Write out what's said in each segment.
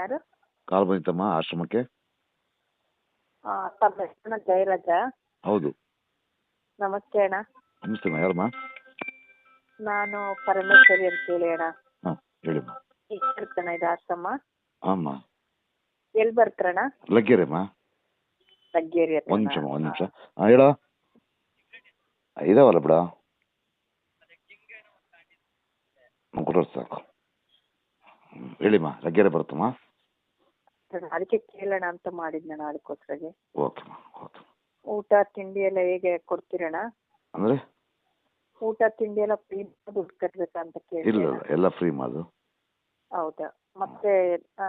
ಯಾರು? ಕಾಲ್ ಬಂದಿತ್ತಮ್ಮ ಆಶ್ರಮಕ್ಕೆ? ಆ, ತಮ್ಮ ಹೆಸರು ಜಯರಾಜ. ಹೌದು. ನಮಸ್ತೆ ಅಣ್ಣ. ನಮಸ್ತೆ ಅಮ್ಮ ಯಾರಮ್ಮ? ನಾನು ಪರಮೇಶ್ವರಿ ಅಂತ ಹೇಳಿ ಅಣ್ಣ. ಹಾಂ ಹೇಳಿಮ್ಮ ಬರ್ತಣ್ಣ ಇದು ಆಶ್ರಮ? ಆಮ್ಮ ಎಲ್ಲಿ ಬರ್ತಾರಣ ಲಗ್ಗೆರೆಮ್ಮ. ಲಗ್ಗೇರಿ ಹತ್ರನಾ? ಒಂದು ನಿಮಿಷಮ್ಮ ಒಂದು ನಿಮಿಷ. ಹಾಂ ಹೇಳ. ಇದಾವಲ್ಲ ಬಿಡ. ಕೊಟ್ಟರು ಸಾಕು. ಹ್ಮ್, ಹೇಳಿಮ್ಮ ಲಗ್ಗೆರೆ ಬರುತ್ತಮ್ಮ. ಅದಕ್ಕೆ ಕೇಳೋಣ ಅಂತ ಮಾಡಿದ್ನಣ್ಣ ಅದಕ್ಕೋಸ್ಕರಗೆ ಓಕೆ ಓಕೆ ಊಟ ತಿಂಡಿ ಎಲ್ಲ ಹೇಗೆ ಕೊಡ್ತೀರಣ್ಣ? ಅಂದರೆ? ಊಟ ತಿಂಡಿ ಎಲ್ಲ ಫ್ರೀ ದುಡ್ಡು ಕಟ್ಬೇಕಾ ಅಂತ ಇಲ್ಲ ಕೇಳಿ ಇಲ್ಲ ಎಲ್ಲ ಫ್ರೀ ಮಾಡು ಹೌದಾ? ಮತ್ತೆ ಇದನ್ನ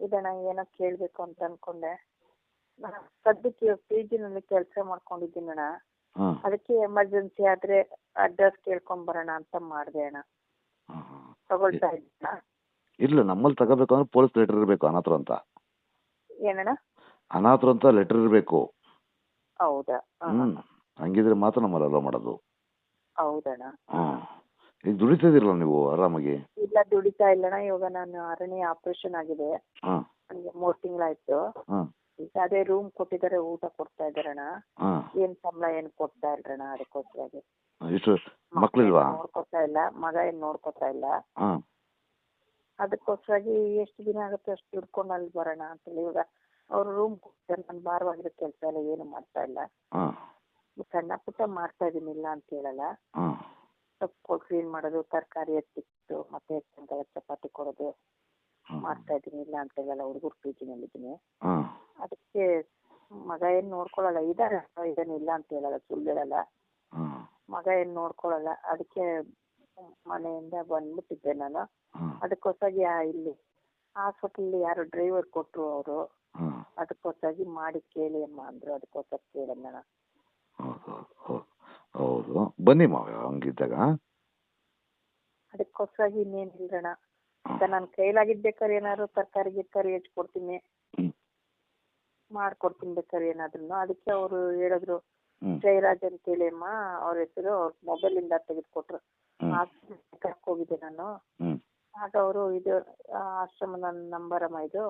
ಇದಣ್ಣ ಏನೋ ಕೇಳಬೇಕು ಅಂತ ಅನ್ಕೊಂಡೆ. ನಾನು ಸದ್ಯಕ್ಕೆ ಪಿ ಜಿನಲ್ಲಿ ಕೆಲಸ ಮಾಡ್ಕೊಂಡಿದ್ದೀನಿ ಅಣ್ಣ ಅದಕ್ಕೆ ಎಮರ್ಜೆನ್ಸಿ ಆದ್ರೆ ಅಡ್ರೆಸ್ ಕೇಳ್ಕೊಂಡ್ ಬರೋಣ ಅಂತ ಮಾಡಿದೆ ಅಣ್ಣ. ತಗೊಳ್ತಾ ಇದ್ದೀನ ಇಲ್ಲ ನಮ್ಮಲ್ಲಿ ತಗೋಬೇಕು ಅಂದ್ರೆ ಪೊಲೀಸ್ ಲೆಟರ್ ಇರಬೇಕು ಅನಾಥರು ಅಂತ. ಏನಣ್ಣ? ಅನಾಥರು ಅಂತ ಲೆಟರ್ ಇರಬೇಕು. ಹೌದಾ? ಹಂಗಿದ್ರೆ ಮಾತ್ರ ನಮ್ಮಲ್ಲಿ ಅಲೋ ಮಾಡೋದು. ಹೌದಣ್ಣ. ಈಗ ದುಡಿತಿದಿರಲ್ಲ ನೀವು ಆರಾಮಾಗಿ? ಇಲ್ಲ ದುಡಿತಾ ಇಲ್ಲಣ್ಣ. ಇವಾಗ ನಾನು ಅರಣ್ಯ ಆಪರೇಷನ್ ಆಗಿದೆ. ಹಾ. ನನಗೆ ಮೂರು ತಿಂಗಳಾಯ್ತು. ಹಾಂ. ಈಗ ಅದೇ ರೂಮ್ ಕೊಟ್ಟಿದ್ದಾರೆ ಊಟ ಕೊಡ್ತಾ ಇದ್ದಾರಣ್ಣ. ಹಾ. ಏನ್ ಸಂಬಳ ಏನ್ ಕೊಡ್ತಾ ಇಲ್ರಣ್ಣ ಅದಕ್ಕೋಸ್ಕರ ಎಷ್ಟು ನೋಡ್ಕೊತಾ ಇಲ್ಲ ಮಗ ಏನ್ ನೋಡ್ಕೊತಾ ಇಲ್ಲ. ಹಾಂ. ಅದಕ್ಕೋಸ್ಕರಾಗಿ ಎಷ್ಟು ದಿನ ಆಗುತ್ತೆ ಅಷ್ಟು ದುಡ್ಕೊಂಡು ಅಲ್ಲಿ ಬರೋಣ ಅಂತೇಳಿ. ಇವಾಗ ಅವ್ರು ರೂಮ್ ಕೊಡ್ತಾರೆ ನಾನು ಭಾರವಾಗಿರೋ ಕೆಲಸ ಎಲ್ಲ ಏನು ಮಾಡ್ತಾ ಇಲ್ಲ. ಹಾಂ. ಸಣ್ಣ ಪುಟ್ಟ ಮಾಡ್ತಾ ಇದೀನಿ ಇಲ್ಲ ಅಂತ ಹೇಳಲ್ಲ. ಹಾಂ. ಸೊಪ್ಪು ಕ್ಲೀನ್ ಮಾಡೋದು ತರಕಾರಿ ಎತ್ತಿಟ್ಟು ಮತ್ತೆ ಸಾಯಂಕಾಲ ಚಪಾತಿ ಕೊಡೋದು ಮಾಡ್ತಾ ಇದೀನಿ ಇಲ್ಲ ಅಂತ ಹೇಳಲ್ಲ. ಹುಡುಗರು ಪಿ ಜಿನಲ್ಲಿದ್ದೀನಿ ಹಾಂ. ಅದಕ್ಕೆ ಮಗ ಏನ್ ನೋಡ್ಕೊಳಲ್ಲ ಇದಾರೆ ಇದನ್ನ ಇಲ್ಲ ಅಂತ ಹೇಳಲ್ಲ ಸುಳ್ಳು ಹೇಳಲ್ಲ. ಹಾಂ. ಮಗ ಏನ್ ನೋಡ್ಕೊಳಲ್ಲ ಅದಕ್ಕೆ ಮನೆಯಿಂದ ಬಂದ್ಬಿಟ್ಟಿದ್ದೆ ನಾನು. ಅದಕ್ಕೋಸ್ಕರ ಇಲ್ಲಿ ಹಾಸ್ಪಿಟಲ್ ಯಾರು ಡ್ರೈವರ್ ಕೊಟ್ರು ಅವರು. ಅದಕ್ಕೊಸಾಗಿ ಅದಕ್ಕೋಸ್ಕರಾಗಿ ಮಾಡಿ ಕೇಳಿ ಅಮ್ಮ ಅಂದ್ರು. ಅದಕ್ಕೋಸ್ಕರ ಕೇಳಿ ನಾನು. ಹೌದು ಬನ್ನಿ ಮಾವ ಹಂಗಿದ್ದಾಗ. ಅದಕ್ಕೋಸ್ಕರಾಗಿ ಇನ್ನೇನಿಲ್ಲಣ್ಣ ಈಗ ನನ್ನ ಕೈಲಾಗಿದ್ದ ಬೇಕಾದ್ರೆ ಏನಾದ್ರು ತರಕಾರಿ ಗಿರ್ಕಾರಿ ಹೆಚ್ಚು ಕೊಡ್ತೀನಿ. ಹ್ಞೂ ಮಾಡ್ಕೊಡ್ತೀನಿ ಬೇಕಾದ್ರೆ ಏನಾದ್ರು ಅದಕ್ಕೆ ಅವರು ಹೇಳಿದ್ರು ಜೈರಾಜ್ ಅಂತ ಅಂತೇಳಿ ಅಮ್ಮ ಅವ್ರ ಹೆಸರು ಅವ್ರ ಮೊಬೈಲಿಂದ ತೆಗೆದುಕೊಟ್ರು. ಹೋಗಿದ್ದೆ ನಾನು. ಆಗ ಅವರು ಇದು ಆಶ್ರಮದ ನಂಬರ್ ಅಮ್ಮ ಇದು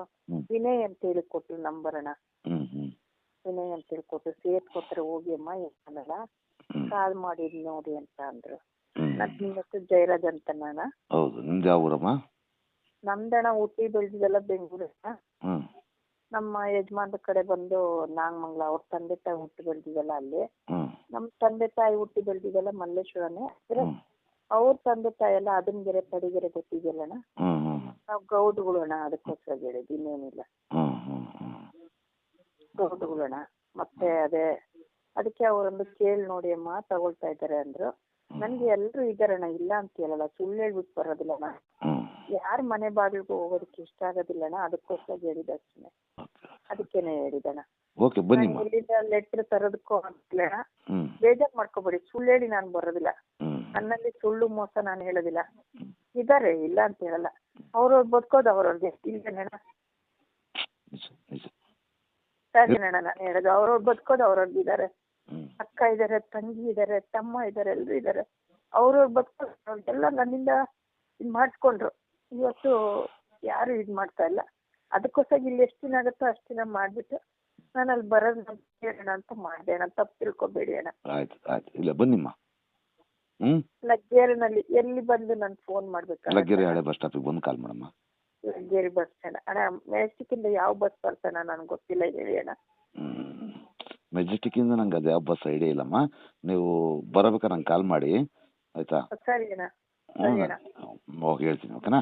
ವಿನಯ್ ಅಂತ ಹೇಳಿ ಕೊಟ್ರು ನಂಬರ್ ಅಣ್ಣ. ವಿನಯ್ ಅಂತ ಹೇಳಿ ಕೊಟ್ರು. ಸೇರ್ಕೊತಾರೆ ಹೋಗಿ ಅಮ್ಮ ಏನಲ್ಲ ಕಾಲ್ ಮಾಡಿದ್ ನೋಡಿ ಅಂತ ಅಂದ್ರು. ಜೈರಾಜ್ ನನ್ ನಿಮ್ಮ ಹೆಸರು ಜಯರಾಜ್ ಅಂತ ನಾನು ಹೌದು ನಿಮ್ದು ಯಾವ ಊರಮ್ಮ? ನಮ್ದಣ್ಣ ಹುಟ್ಟಿ ಬೆಳೆದಿದ್ದೆಲ್ಲ ಬೆಂಗಳೂರು ನಮ್ಮ ಯಜಮಾನ್ರ ಕಡೆ ಬಂದು ನಾಗಮಂಗ್ಲ ಅವ್ರ ತಂದೆ ತಾಯಿ ಹುಟ್ಟಿ ಬೆಳೆದಿದ್ದೆಲ್ಲ ಅಲ್ಲಿ. ನಮ್ ನಮ್ಮ ತಂದೆ ತಾಯಿ ಹುಟ್ಟಿ ಬೆಳೆದಿದ್ದೆಲ್ಲ ಮಲ್ಲೇಶ್ವರನೇ. ಅವ್ರ ತಂದೆ ತಾಯಿ ಎಲ್ಲ ಅದನ್ಗೆರೆ ಪಡಿಗೆರೆ ಗೊತ್ತಿದೆಯಲ್ಲಣ್ಣ? ಹ್ಞೂ ಹ್ಞೂ ನಾವು ಗೌಡ್ಗಳಣ್ಣ ಅದಕ್ಕೋಸ್ಕರ ಹೇಳಿದ್ದು ಇನ್ನೇನಿಲ್ಲ. ಹ್ಞೂ ಮತ್ತೆ ಅದೇ ಅದಕ್ಕೆ ಅವರೊಂದು ಕೇಳಿ ನೋಡಿ ಅಮ್ಮ ತಗೊಳ್ತಾ ಇದ್ದಾರೆ ಅಂದ್ರು. ನನ್ಗೆ ಎಲ್ರು ಇದಾರಣ್ಣ ಇಲ್ಲ ಅಂತ ಹೇಳಲ್ಲ ಸುಳ್ಳು ಹೇಳ್ಬಿಟ್ಟು ಬರೋದಿಲ್ಲಣ್ಣ. ಹ್ಞೂ ಯಾರ ಮನೆ ಬಾಗಿಲಿಗೂ ಹೋಗೋದಕ್ಕೆ ಇಷ್ಟ ಆಗೋದಿಲ್ಲಣ್ಣ ಅದಕ್ಕೋಸ್ಕರ ಹೇಳಿದ ಅಷ್ಟೇ ಅದಕ್ಕೇನೆ ಹೇಳಿದಣ್ಣ ಓಕೆ ಬನ್ನಿ ಲೆಟ್ರ್ ತರೋದಕ್ಕೂ ಬೇಜಾರ್ ಮಾಡ್ಕೋಬೇಡಿ ಸುಳ್ಳು ಹೇಳಿ ನಾನು ಬರೋದಿಲ್ಲ. ನನ್ನಲ್ಲಿ ಸುಳ್ಳು ಮೋಸ ನಾನು ಹೇಳೋದಿಲ್ಲ. ಇದಾರೆ ಇಲ್ಲ ಅಂತ ಹೇಳಲ್ಲ. ಅವ್ರವ್ರು ಬದುಕೋದು ಅವ್ರವ್ರಿಗೆ. ನಿಜ ಸರಿನಣ್ಣ ನಾನು ಹೇಳೋದು. ಅವ್ರವ್ರು ಬದುಕೋದು ಅವ್ರವ್ರಿಗೆ ಇದಾರೆ. ಅಕ್ಕ ಇದಾರೆ ತಂಗಿ ಇದಾರೆ ತಮ್ಮ ಇದಾರೆ ಎಲ್ರು ಇದಾರೆ. ಅವ್ರವ್ರು ಬದುಕೋದು ಎಲ್ಲ ನನ್ನಿಂದ ಇದ್ ಮಾಡಿಸ್ಕೊಂಡ್ರು. ಇವತ್ತು ಯಾರು ಇದು ಮಾಡ್ತಾ ಇಲ್ಲ. ಅದಕ್ಕೋಸ್ಕರ ಇಲ್ಲಿ ಎಷ್ಟು ದಿನ ಆಗುತ್ತೋ ಅಷ್ಟು ದಿನ ಮಾಡಿಬಿಟ್ಟು ನಾನು ಅಲ್ಲಿ ಬರೋದು ಕೇಳೋಣ ಅಂತ ಮಾಡಿದೆ. ಅಣ್ಣ ತಪ್ಪು ತಿಳ್ಕೊಬೇಡಿ ಅಣ್ಣ. ಆಯ್ತು ಆಯ್ತು. ಇಲ್ಲ ಬನ್ನಿಮ್ಮ. ಹ್ಞೂ ಲಗ್ಗೇರಿನಲ್ಲಿ ಎಲ್ಲಿ ಬಂದು ನಾನು ಫೋನ್ ಮಾಡ್ಬೇಕು ಲಗ್ಗೆರೆ ಹಳೆ ಬಸ್ ಸ್ಟಾಪಿಗೆ ಬಂದು ಕಾಲ್ ಮಾಡಮ್ಮ. ಲಗ್ಗೇರಿ ಬಸ್ ಸ್ಟ್ಯಾಂಡ್ ಅಣ್ಣ ಮೆಜೆಸ್ಟಿಕ್ಕಿಂದ ಯಾವ ಬಸ್ ಬರ್ತಾನ ನನಗೆ ಗೊತ್ತಿಲ್ಲ ಹೇಳಿ ಅಣ್ಣ. ಮೆಜೆಸ್ಟಿಕ್ಕಿಂದ ನಂಗೆ ಅದು ಯಾವ ಬಸ್ ಐಡಿಯಾ ಇಲ್ಲಮ್ಮ. ನೀವು ಬರಬೇಕ ನಂಗೆ ಕಾಲ್ ಮಾಡಿ. ಆಯ್ತಾ? ಸರಿ ಅಣ್ಣ. ಹ್ಞೂ ಸರಿ ಅಣ್ಣ. ಹೋಗಿ ಹೇಳ್ತೀನಿ ಓಕೆನಾ